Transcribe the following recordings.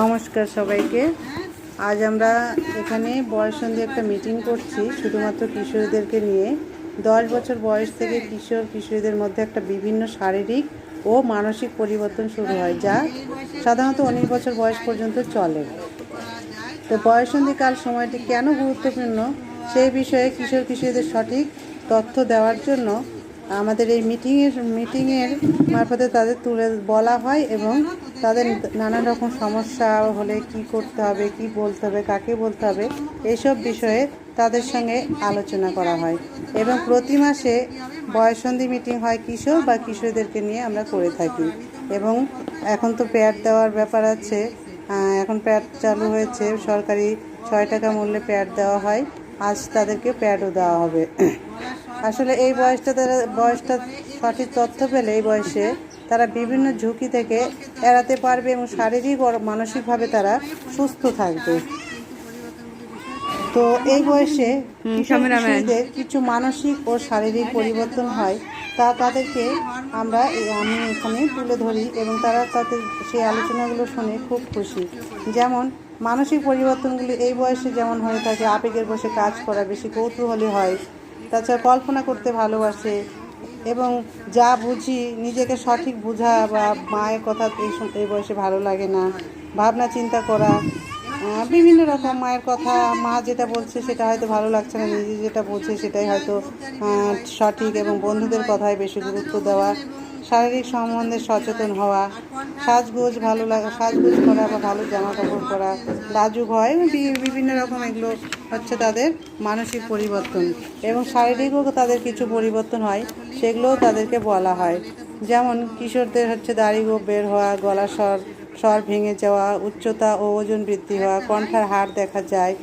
নমস্কার সবাইকে। আজ আমরা এখানে বয়স বয়সন্ধি একটা মিটিং করছি, শুধুমাত্র কিশোরীদেরকে নিয়ে। দশ বছর বয়স থেকে কিশোর কিশোরীদের মধ্যে একটা বিভিন্ন শারীরিক ও মানসিক পরিবর্তন শুরু হয়, যা সাধারণত উনিশ বছর বয়স পর্যন্ত চলে। তো বয়সন্ধিকাল সময়টি কেন গুরুত্বপূর্ণ, সেই বিষয়ে কিশোর কিশোরীদের সঠিক তথ্য দেওয়ার জন্য আমাদের এই মিটিংয়ের মিটিংয়ের মারফতে তাদের তুলে বলা হয় এবং তাদের নানান রকম সমস্যা হলে কি করতে হবে, কি বলতে হবে, কাকে বলতে হবে এইসব বিষয়ে তাদের সঙ্গে আলোচনা করা হয় এবং প্রতি মাসে বয়সন্ধি মিটিং হয় কিশোর বা কিশোরীদেরকে নিয়ে আমরা করে থাকি এবং এখন তো প্যাড দেওয়ার ব্যাপার আছে এখন প্যাড চালু হয়েছে, সরকারি ছয় টাকা মূল্যে প্যাড দেওয়া হয়, আজ তাদেরকে প্যাডও দেওয়া হবে। আসলে এই বয়সটা তারা বয়সটা সঠিক তথ্য পেলে এই বয়সে তারা বিভিন্ন ঝুঁকি থেকে এড়াতে পারবে এবং শারীরিক ও মানসিকভাবে তারা সুস্থ থাকবে। তো এই বয়সে কিশোর কিশোরীদের কিছু মানসিক ও শারীরিক পরিবর্তন হয় তা তাদেরকে আমরা আমি এখানে তুলে ধরি এবং তারা তাদের সেই আলোচনাগুলো শুনে খুব খুশি। যেমন মানসিক পরিবর্তনগুলি এই বয়সে যেমন হয়ে থাকে আবেগের বসে কাজ করা বেশি কৌতূহলী হয় তাছাড়া কল্পনা করতে ভালোবাসে এবং যা বুঝি নিজেকে সঠিক বোঝা বা মায়ের কথা এই বয়সে ভালো লাগে না, ভাবনা চিন্তা করা বিভিন্ন রকম মায়ের কথা, মা যেটা বলছে সেটা হয়তো ভালো লাগছে না, নিজে যেটা বলছে সেটাই হয়তো সঠিক এবং বন্ধুদের কথায় বেশি গুরুত্ব দেওয়া, শারীরিক সম্বন্ধে সচেতন হওয়া সাজগোজ ভালো লাগা সাজগোজ করা বা ভালো জামা কাপড় পরা লাজুক হয় বিভিন্ন রকম এগুলো হচ্ছে তাদের মানসিক পরিবর্তন এবং শারীরিকও তাদের কিছু পরিবর্তন হয় সেগুলোও তাদেরকে বলা হয়। যেমন কিশোরদের হচ্ছে দাড়ি গোঁফ বের হওয়া গলা স্বর স্বর ভেঙে যাওয়া উচ্চতা ও ওজন বৃদ্ধি হওয়া কণ্ঠার হাড় দেখা যায়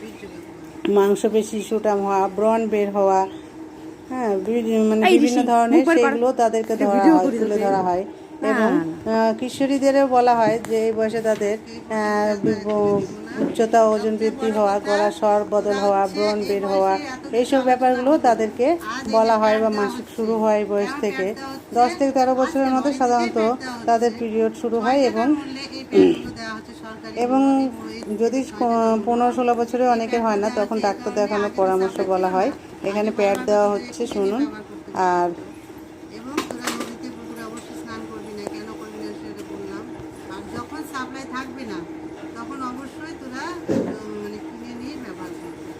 মাংসপেশি সুটাম হওয়া ব্রণ বের হওয়া হ্যাঁ মানে বিভিন্ন ধরনের সেগুলো তাদেরকে ধরা হয় তুলে ধরা হয়। এবং কিশোরীদেরও বলা হয় যে এই বয়সে তাদের উচ্চতা ওজন বৃদ্ধি হওয়া গলা স্বর বদল হওয়া ব্রণ বের হওয়া এইসব ব্যাপারগুলো তাদেরকে বলা হয় বা মাসিক শুরু হয় এই বয়স থেকে। দশ থেকে তেরো বছরের মধ্যে সাধারণত তাদের পিরিয়ড শুরু হয় এবং এবং যদি পনেরো ষোলো বছরে অনেকের হয় না তখন ডাক্তার দেখানোর পরামর্শ বলা হয়। এখানে প্যাড দেওয়া হচ্ছে শুনুন। আর এবং তোরা নদীতে পুকুরে অবশ্যই স্নান করবি না কেন করবি না সেটা বললাম আর যখন সাপ্লাই থাকবে না তখন অবশ্যই তোরা উম, মানে কিনে নিয়ে ব্যবহার করবি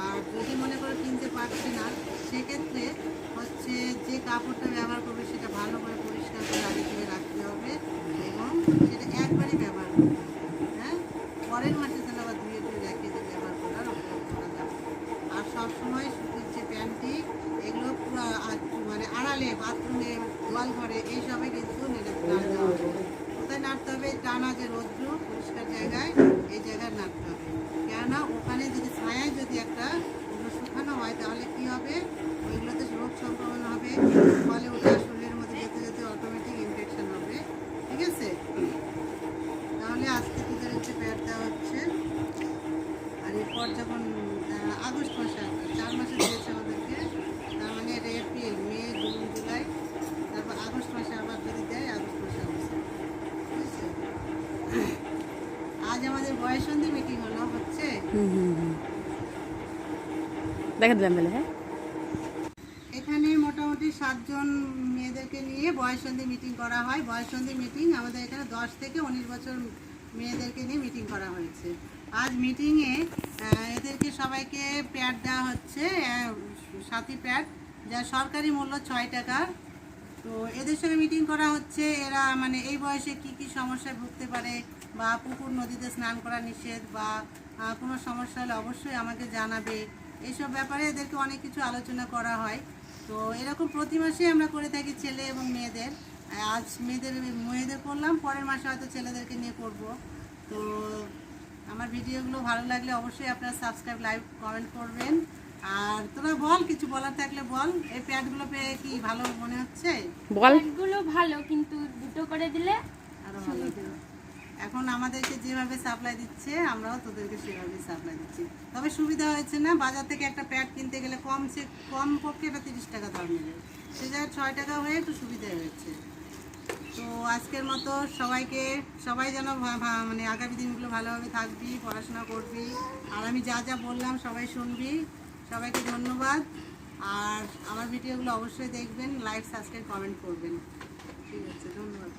আর যদি মনে করে কিনতে পারছি না সেক্ষেত্রে হচ্ছে যে কাপড়টা ব্যবহার করবে, সেটা ভালো করে পরিষ্কার করে আগে থেকে রাখতে হবে এবং সেটা একবারই ব্যবহার করতে হবে হ্যাঁ? পরের মাসে তাহলে আবার ধুয়ে ধুয়ে রেখে দিয়ে ব্যবহার করার অভ্যাস করা যাবে। আর সবসময় সুতির যে প্যান্টি, এগুলো পুরো মানে আড়ালে, বাথরুমে গোয়াল ঘরে এইসবে কিন্তু নেড়ে নাড়তে হবে। কোথায় নাড়তে হবে? টানা যে রৌদ্র, পরিষ্কার জায়গায়, এই জায়গায় নাড়তে হবে। কেননা ওখানে যদি ছায়ায় যদি একটা শুকানো হয়, তাহলে কী হবে ওইগুলোতে রোগ সংক্রমণ হবে ফলে ওটা শরীরের মধ্যে যেতে যেতে অটোমেটিক ইনফেকশন হবে ঠিক আছে তাহলে আজকে তোদের হচ্ছে প্যাড দেওয়া হচ্ছে আর এরপর যখন আহ, আগস্ট মাসে আসবে চার মাসে দিয়েছে আমাদেরকে তার মানে এটা এপ্রিল মে জুন জুলাই তারপর আগস্ট মাসে আবার যদি দেয় আগস্ট মাসে অবস্থা বুঝেছ? আজ আমাদের বয়সন্ধি মিটিং হলো হচ্ছে? দেখা দিলাম বেলে হ্যাঁ? এখানে মোটামুটি সাতজন মেয়েদেরকে নিয়ে বয়সন্ধি মিটিং করা হয়। বয়সন্ধি মিটিং আমাদের এখানে দশ থেকে উনিশ বছর মেয়েদেরকে নিয়ে মিটিং করা হয়েছে। আজ মিটিংয়ে এদেরকে সবাইকে প্যাড দেওয়া হচ্ছে সাথী প্যাড যা সরকারি মূল্য ছয় টাকা। তো এদের সঙ্গে মিটিং করা হচ্ছে। এরা মানে এই বয়সে কি কি সমস্যায় ভুগতে পারে বা পুকুর নদীতে স্নান করা নিষেধ বা কোনো সমস্যা হলে অবশ্যই আমাকে জানাবে। এইসব ব্যাপারে এদেরকে অনেক কিছু আলোচনা করা হয়। তো এরকম প্রতি মাসে আমরা করে থাকি ছেলে এবং মেয়েদের। আজ মেয়েদের মেয়েদের করলাম, পরের মাসে হয়তো ছেলেদেরকে নিয়ে করব। তো আমার ভিডিওগুলো ভালো লাগলে অবশ্যই আপনারা সাবস্ক্রাইব লাইক কমেন্ট করবেন। আর তোরা বল কিছু বলার থাকলে বল। এই প্যাডগুলো পেয়ে কি ভালো মনে হচ্ছে? বল। গুলো ভালো কিন্তু দুটো করে দিলে আরও ভালো। এখন আমাদেরকে যেভাবে সাপ্লাই দিচ্ছে আমরাও তোদেরকে সেভাবে সাপ্লাই দিচ্ছি। তবে সুবিধা হয়েছে না বাজার থেকে একটা প্যাড কিনতে গেলে কম সে কম পক্ষে এটা তিরিশ টাকা দাম নেবে। সে জায়গায় ছয় টাকা হয়ে একটু সুবিধা হয়েছে। তো আজকের মতো সবাইকে সবাই যেন মানে আগামী দিনগুলো ভালোভাবে থাকবি পড়াশোনা করবি। আর আমি যা যা বললাম সবাই শুনবি। সবাইকে ধন্যবাদ। আর আমার ভিডিওগুলো অবশ্যই দেখবেন লাইক সাবস্ক্রাইব কমেন্ট করবেন। ঠিক আছে ধন্যবাদ।